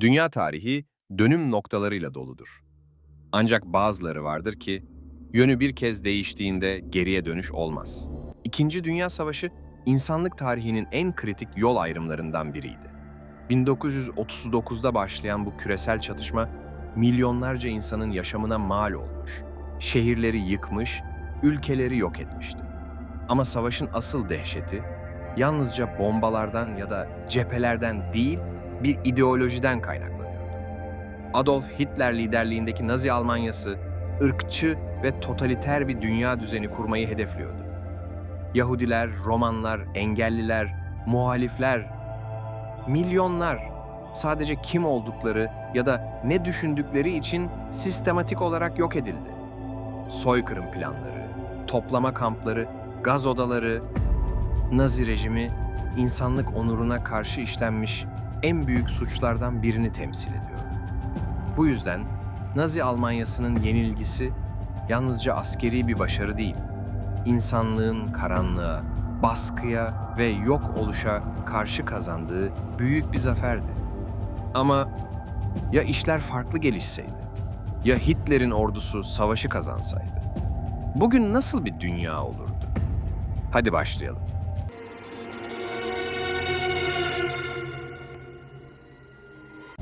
Dünya tarihi dönüm noktalarıyla doludur. Ancak bazıları vardır ki yönü bir kez değiştiğinde geriye dönüş olmaz. İkinci Dünya Savaşı insanlık tarihinin en kritik yol ayrımlarından biriydi. 1939'da başlayan bu küresel çatışma milyonlarca insanın yaşamına mal olmuş, şehirleri yıkmış, ülkeleri yok etmişti. Ama savaşın asıl dehşeti yalnızca bombalardan ya da cephelerden değil, bir ideolojiden kaynaklanıyordu. Adolf Hitler liderliğindeki Nazi Almanyası, ırkçı ve totaliter bir dünya düzeni kurmayı hedefliyordu. Yahudiler, Romanlar, engelliler, muhalifler, milyonlar sadece kim oldukları ya da ne düşündükleri için sistematik olarak yok edildi. Soykırım planları, toplama kampları, gaz odaları, Nazi rejimi insanlık onuruna karşı işlenmiş en büyük suçlardan birini temsil ediyor. Bu yüzden Nazi Almanyası'nın yenilgisi yalnızca askeri bir başarı değil, insanlığın karanlığa, baskıya ve yok oluşa karşı kazandığı büyük bir zaferdi. Ama ya işler farklı gelişseydi? Ya Hitler'in ordusu savaşı kazansaydı? Bugün nasıl bir dünya olurdu? Hadi başlayalım.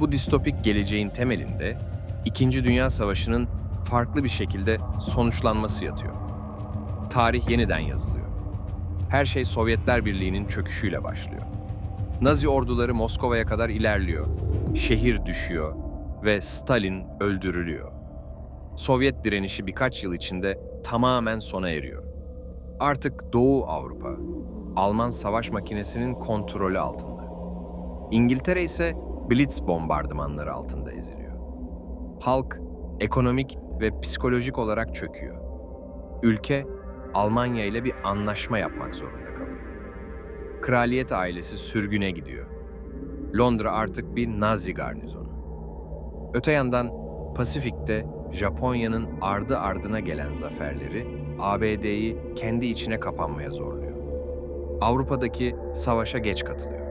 Bu distopik geleceğin temelinde İkinci Dünya Savaşı'nın farklı bir şekilde sonuçlanması yatıyor. Tarih yeniden yazılıyor. Her şey Sovyetler Birliği'nin çöküşüyle başlıyor. Nazi orduları Moskova'ya kadar ilerliyor. Şehir düşüyor ve Stalin öldürülüyor. Sovyet direnişi birkaç yıl içinde tamamen sona eriyor. Artık Doğu Avrupa, Alman savaş makinesinin kontrolü altında. İngiltere ise Blitz bombardımanları altında eziliyor. Halk ekonomik ve psikolojik olarak çöküyor. Ülke Almanya ile bir anlaşma yapmak zorunda kalıyor. Kraliyet ailesi sürgüne gidiyor. Londra artık bir Nazi garnizonu. Öte yandan Pasifik'te Japonya'nın ardı ardına gelen zaferleri ABD'yi kendi içine kapanmaya zorluyor. Avrupa'daki savaşa geç katılıyor.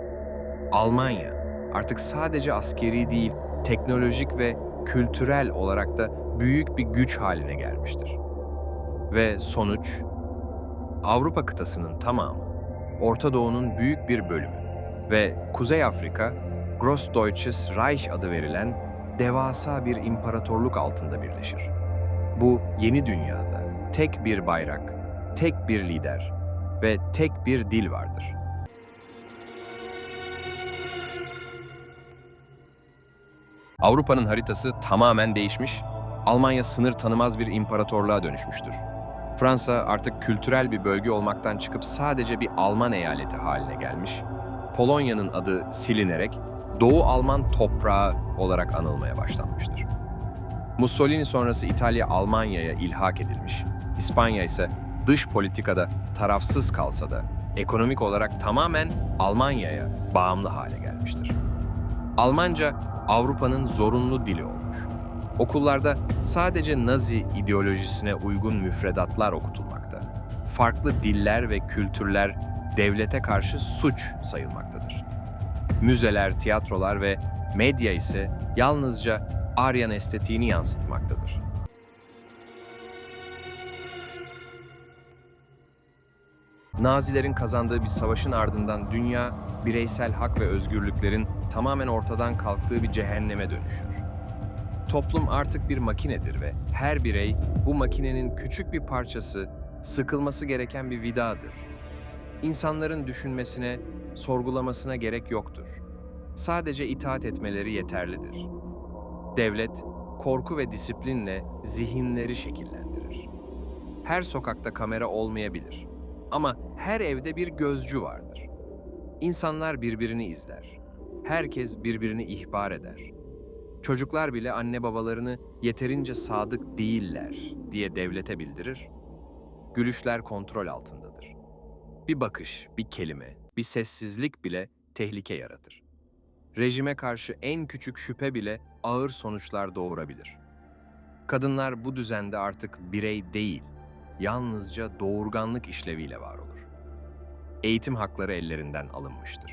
Almanya artık sadece askeri değil, teknolojik ve kültürel olarak da büyük bir güç haline gelmiştir. Ve sonuç, Avrupa kıtasının tamamı, Orta Doğu'nun büyük bir bölümü ve Kuzey Afrika, Grossdeutsches Reich adı verilen devasa bir imparatorluk altında birleşir. Bu yeni dünyada tek bir bayrak, tek bir lider ve tek bir dil vardır. Avrupa'nın haritası tamamen değişmiş, Almanya sınır tanımaz bir imparatorluğa dönüşmüştür. Fransa artık kültürel bir bölge olmaktan çıkıp sadece bir Alman eyaleti haline gelmiş. Polonya'nın adı silinerek Doğu Alman toprağı olarak anılmaya başlanmıştır. Mussolini sonrası İtalya Almanya'ya ilhak edilmiş. İspanya ise dış politikada tarafsız kalsa da ekonomik olarak tamamen Almanya'ya bağımlı hale gelmiştir. Almanca Avrupa'nın zorunlu dili olmuş. Okullarda sadece Nazi ideolojisine uygun müfredatlar okutulmakta. Farklı diller ve kültürler devlete karşı suç sayılmaktadır. Müzeler, tiyatrolar ve medya ise yalnızca Aryan estetiğini yansıtmaktadır. Nazilerin kazandığı bir savaşın ardından dünya, bireysel hak ve özgürlüklerin tamamen ortadan kalktığı bir cehenneme dönüşür. Toplum artık bir makinedir ve her birey bu makinenin küçük bir parçası, sıkılması gereken bir vidadır. İnsanların düşünmesine, sorgulamasına gerek yoktur. Sadece itaat etmeleri yeterlidir. Devlet, korku ve disiplinle zihinleri şekillendirir. Her sokakta kamera olmayabilir ama her evde bir gözcü vardır. İnsanlar birbirini izler. Herkes birbirini ihbar eder. Çocuklar bile anne babalarını yeterince sadık değiller diye devlete bildirir. Gülüşler kontrol altındadır. Bir bakış, bir kelime, bir sessizlik bile tehlike yaratır. Rejime karşı en küçük şüphe bile ağır sonuçlar doğurabilir. Kadınlar bu düzende artık birey değil, yalnızca doğurganlık işleviyle var olur. Eğitim hakları ellerinden alınmıştır.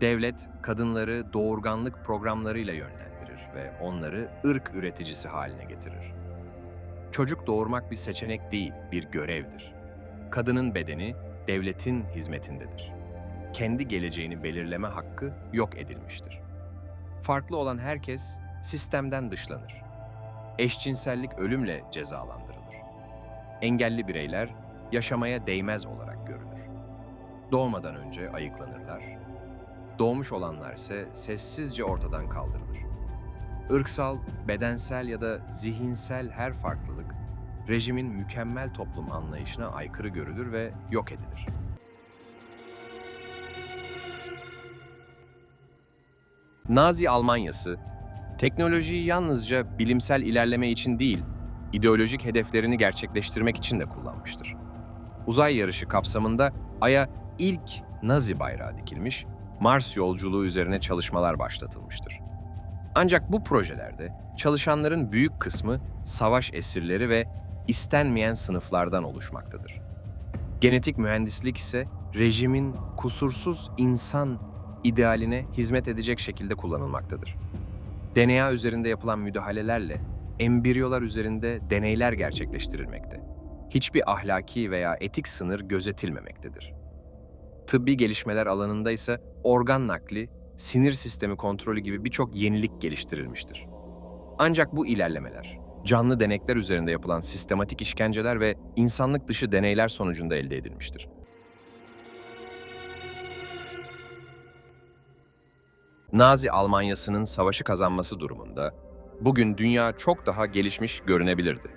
Devlet kadınları doğurganlık programlarıyla yönlendirir ve onları ırk üreticisi haline getirir. Çocuk doğurmak bir seçenek değil, bir görevdir. Kadının bedeni devletin hizmetindedir. Kendi geleceğini belirleme hakkı yok edilmiştir. Farklı olan herkes sistemden dışlanır. Eşcinsellik ölümle cezalandırılır. Engelli bireyler yaşamaya değmez olarak görülür. Doğmadan önce ayıklanırlar. Doğmuş olanlar ise sessizce ortadan kaldırılır. Irksal, bedensel ya da zihinsel her farklılık rejimin mükemmel toplum anlayışına aykırı görülür ve yok edilir. Nazi Almanyası, teknolojiyi yalnızca bilimsel ilerleme için değil, ideolojik hedeflerini gerçekleştirmek için de kullanmıştır. Uzay yarışı kapsamında Ay'a ilk Nazi bayrağı dikilmiş, Mars yolculuğu üzerine çalışmalar başlatılmıştır. Ancak bu projelerde çalışanların büyük kısmı savaş esirleri ve istenmeyen sınıflardan oluşmaktadır. Genetik mühendislik ise rejimin kusursuz insan idealine hizmet edecek şekilde kullanılmaktadır. DNA üzerinde yapılan müdahalelerle embriyolar üzerinde deneyler gerçekleştirilmekte. Hiçbir ahlaki veya etik sınır gözetilmemektedir. Tıbbi gelişmeler alanında ise organ nakli, sinir sistemi kontrolü gibi birçok yenilik geliştirilmiştir. Ancak bu ilerlemeler, canlı denekler üzerinde yapılan sistematik işkenceler ve insanlık dışı deneyler sonucunda elde edilmiştir. Nazi Almanyası'nın savaşı kazanması durumunda bugün dünya çok daha gelişmiş görünebilirdi.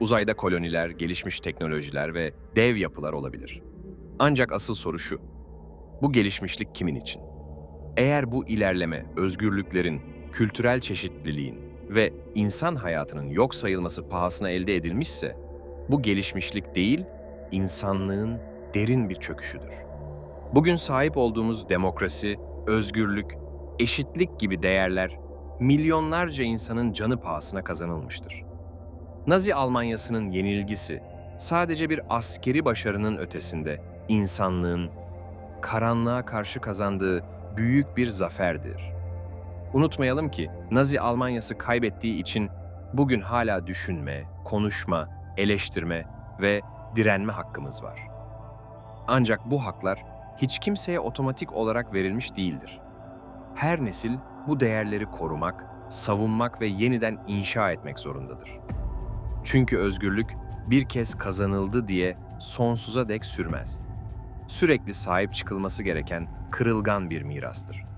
Uzayda koloniler, gelişmiş teknolojiler ve dev yapılar olabilir. Ancak asıl soru şu. Bu gelişmişlik kimin için? Eğer bu ilerleme özgürlüklerin, kültürel çeşitliliğin ve insan hayatının yok sayılması pahasına elde edilmişse, bu gelişmişlik değil, insanlığın derin bir çöküşüdür. Bugün sahip olduğumuz demokrasi, özgürlük, eşitlik gibi değerler milyonlarca insanın canı pahasına kazanılmıştır. Nazi Almanyası'nın yenilgisi sadece bir askeri başarının ötesinde insanlığın karanlığa karşı kazandığı büyük bir zaferdir. Unutmayalım ki Nazi Almanyası kaybettiği için bugün hala düşünme, konuşma, eleştirme ve direnme hakkımız var. Ancak bu haklar hiç kimseye otomatik olarak verilmiş değildir. Her nesil bu değerleri korumak, savunmak ve yeniden inşa etmek zorundadır. Çünkü özgürlük bir kez kazanıldı diye sonsuza dek sürmez. Sürekli sahip çıkılması gereken kırılgan bir mirastır.